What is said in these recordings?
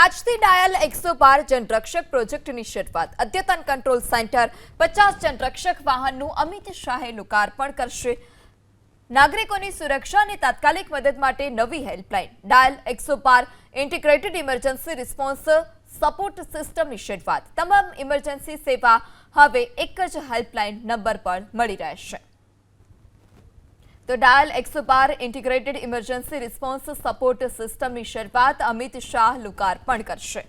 આજથી ડાયલ એકસો બાર જનરક્ષક પ્રોજેક્ટની શરૂઆત. અદ્યતન કંટ્રોલ સેન્ટર પચાસ જનરક્ષક વાહનનું અમિત શાહે લોકાર્પણ કરશે. નાગરિકોની સુરક્ષા અને તાત્કાલિક મદદ માટે નવી હેલ્પલાઇન. ડાયલ એકસો બાર ઇન્ટિગ્રેટેડ ઇમરજન્સી રિસ્પોન્સ સપોર્ટ સિસ્ટમની શરૂઆત. તમામ ઇમરજન્સી સેવા હવે એક જ હેલ્પલાઇન નંબર પર મળી રહેશે. તો ડાયલ એકસો બાર ઇન્ટિગ્રેટેડ ઇમરજન્સી રિસ્પોન્સ સપોર્ટ સિસ્ટમની શરૂઆત અમિત શાહ લોકાર્પણ કરશે.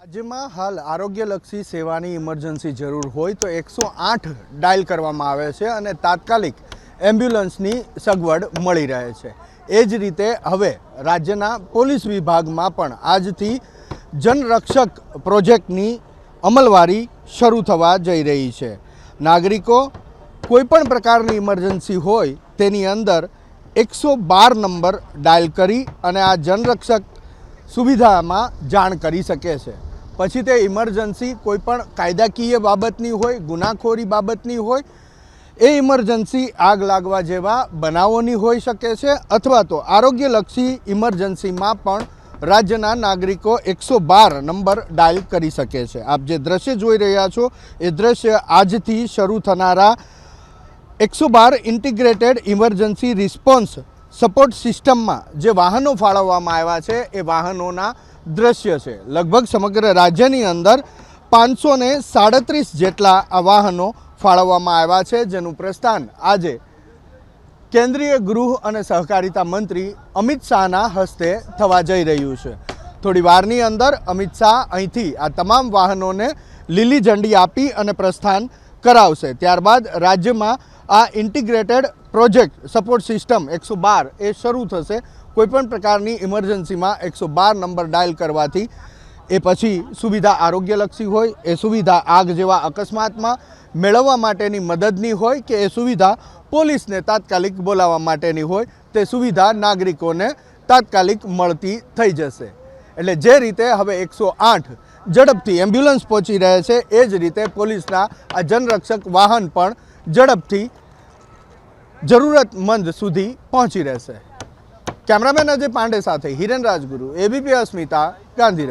રાજ્યમાં હાલ આરોગ્યલક્ષી સેવાની ઇમરજન્સી જરૂર હોય તો એકસો આઠ ડાયલ કરવામાં આવે છે અને તાત્કાલિક એમ્બ્યુલન્સની સગવડ મળી રહે છે. એ જ રીતે હવે રાજ્યના પોલીસ વિભાગમાં પણ આજથી જનરક્ષક પ્રોજેક્ટની અમલવારી શરૂ થવા જઈ રહી છે. નાગરિકો કોઈપણ પ્રકારની ઇમરજન્સી હોય, તેની અંદર એકસો બાર નંબર ડાયલ કરી અને આ જનરક્ષક સુવિધામાં જાણ કરી શકે છે. પછી તે ઇમરજન્સી કોઈ પણ કાયદાકીય બાબતની હોય, ગુનાખોરી બાબતની હોય, એ ઇમરજન્સી આગ લાગવા જેવા બનાવોની હોઈ શકે છે અથવા તો આરોગ્યલક્ષી ઇમરજન્સીમાં પણ રાજ્યના નાગરિકો એકસો બાર નંબર ડાયલ કરી શકે છે. આપ જે દ્રશ્ય જોઈ રહ્યા છો, એ દ્રશ્ય આજથી શરૂ થનારા એકસો બાર ઇન્ટિગ્રેટેડ ઇમરજન્સી રિસ્પોન્સ સપોર્ટ સિસ્ટમમાં જે વાહનો ફાળવવામાં આવ્યા છે, એ વાહનોના દ્રશ્ય છે. લગભગ સમગ્ર રાજ્યની અંદર પાંચસો ને સાડત્રીસ જેટલા આ વાહનો ફાળવવામાં આવ્યા છે, જેનું પ્રસ્થાન આજે કેન્દ્રીય ગૃહ અને સહકારિતા મંત્રી અમિત શાહના હસ્તે થવા જઈ રહ્યું છે. થોડી વારની અંદર અમિત શાહ અહીંથી આ તમામ વાહનોને લીલી ઝંડી આપી અને પ્રસ્થાન કરાવશે. ત્યારબાદ રાજ્યમાં આ ઇન્ટિગ્રેટેડ પ્રોજેક્ટ સપોર્ટ સિસ્ટમ એકસો બાર એ શરૂ થશે. કોઈપણ પ્રકારની ઇમરજન્સીમાં એકસો બાર નંબર ડાયલ કરવાથી એ પછી સુવિધા આરોગ્યલક્ષી હોય, એ સુવિધા આગ જેવા અકસ્માતમાં મેળવવા માટેની મદદની હોય કે એ સુવિધા પોલીસને તાત્કાલિક બોલાવવા માટેની હોય, તે સુવિધા નાગરિકોને તાત્કાલિક મળતી થઈ જશે. એટલે જે રીતે હવે એકસો આઠ ઝડપથી એમ્બ્યુલન્સ પહોંચી રહે છે, એ જ રીતે પોલીસના આ જનરક્ષક વાહન પણ ઝડપથી જરૂરતમંદ સુધી પહોંચી રહેશે. કેમેરામેન અજય પાંડે સાથે હિરેન રાજગુરુ એબીપી અસ્મિતા ગાંધીનગર.